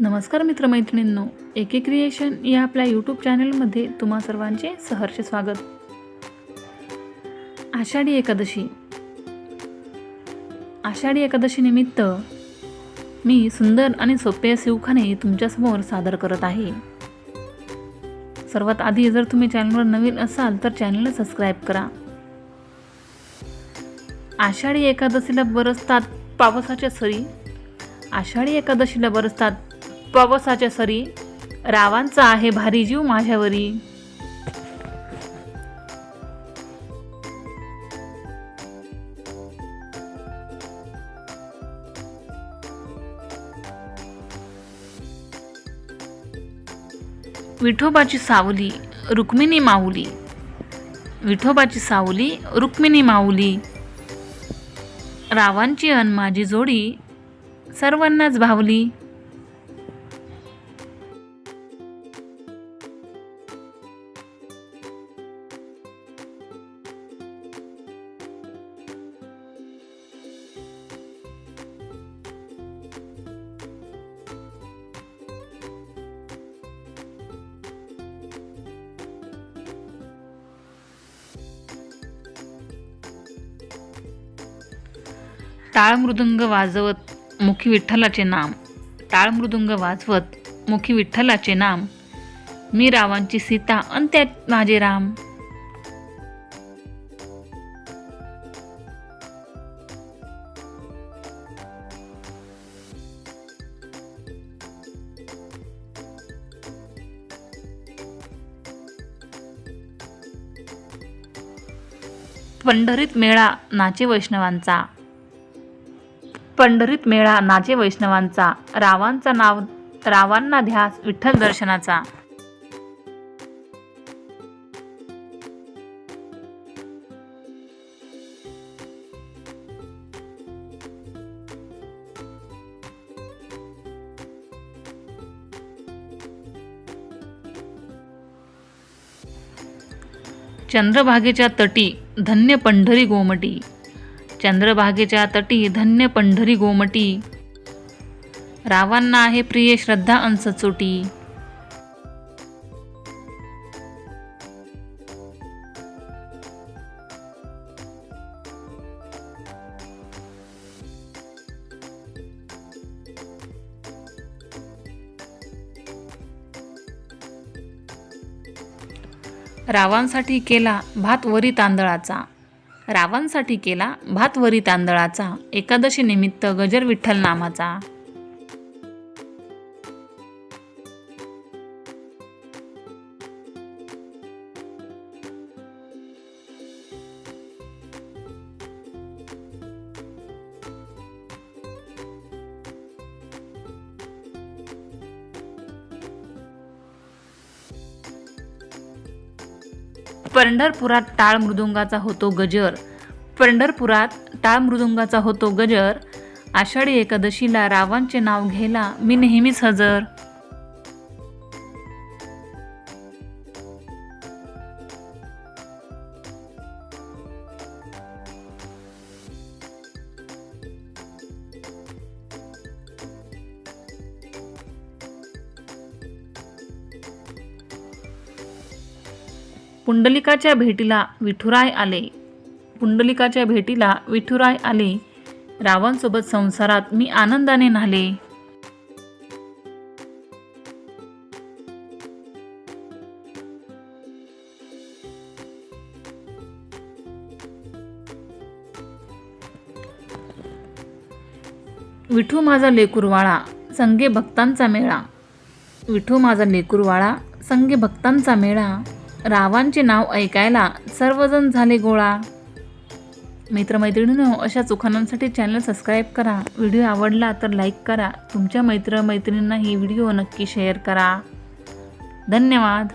नमस्कार मित्रमैत्रिणींनो एके क्रिएशन या आपल्या यूट्यूब चॅनलमध्ये तुम्हा सर्वांचे सहर्ष स्वागत. आषाढी एकादशी. आषाढी एकादशीनिमित्त मी सुंदर आणि सोपे असे उखाणे तुमच्यासमोर सादर करत आहे. सर्वात आधी जर तुम्ही चॅनलवर नवीन असाल तर चॅनलला सबस्क्राईब करा. आषाढी एकादशीला बरसतात पावसाच्या सरी. आषाढी एकादशीला बरसतात पावसाच्या सरी रावांचा आहे भारी जीव माझ्यावरी. विठोबाची सावली रुक्मिणी माऊली. विठोबाची सावली रुक्मिणी माऊली. रावांची अन माझी जोडी सर्वांनाच भावली. टाळमृदुंग वाजवत मुखी विठ्ठलाचे नाम. टाळमृदुंग वाजवत मुखी विठ्ठलाचे नाम. मी रावांची सीता अन त्यात माझे राम. पंढरीत मेळा नाचे वैष्णवांचा. पंढरीत मेळा नाचे वैष्णवांचा. रावांचा नाव रावांना ध्यास विठ्ठल दर्शनाचा. चंद्रभागेच्या तटी धन्य पंढरी गोमटी. चंद्रभागेच्या तटी धन्य पंढरी गोमटी. रावांना आहे प्रिय श्रद्धा अंस चोटी. रावांसाठी केला भात वरी तांदळाचा. रावांसाठी केला भात वरी तांदळाचा एकादशी निमित्त गजर विठ्ठल नामाचा पंढरपुरात टाळ मृदुंगाचा होतो गजर. पंढरपुरात टाळ मृदुंगाचा होतो गजर. आषाढी एकादशीला रावांचे नाव घ्यायला मी नेहमीच हजर. पुंडलिकाच्या भेटीला विठुराय आले. पुंडलिकाच्या भेटीला विठुराय आले. रावणसोबत संसारात मी आनंदाने न्हाले. विठू माझा लेकुरवाळा संगे भक्तांचा मेळा. विठू माझा लेकुरवाळा संगे भक्तांचा मेळा. रावांचे नाव ऐकायला सर्वजण झाले गोळा. मित्रमैत्रिणींनो अशा चुखानांसाठी चॅनल सबस्क्राईब करा. व्हिडिओ आवडला तर लाईक करा. तुमच्या मैत्रमैत्रिणींनाही व्हिडिओ नक्की शेअर करा. धन्यवाद.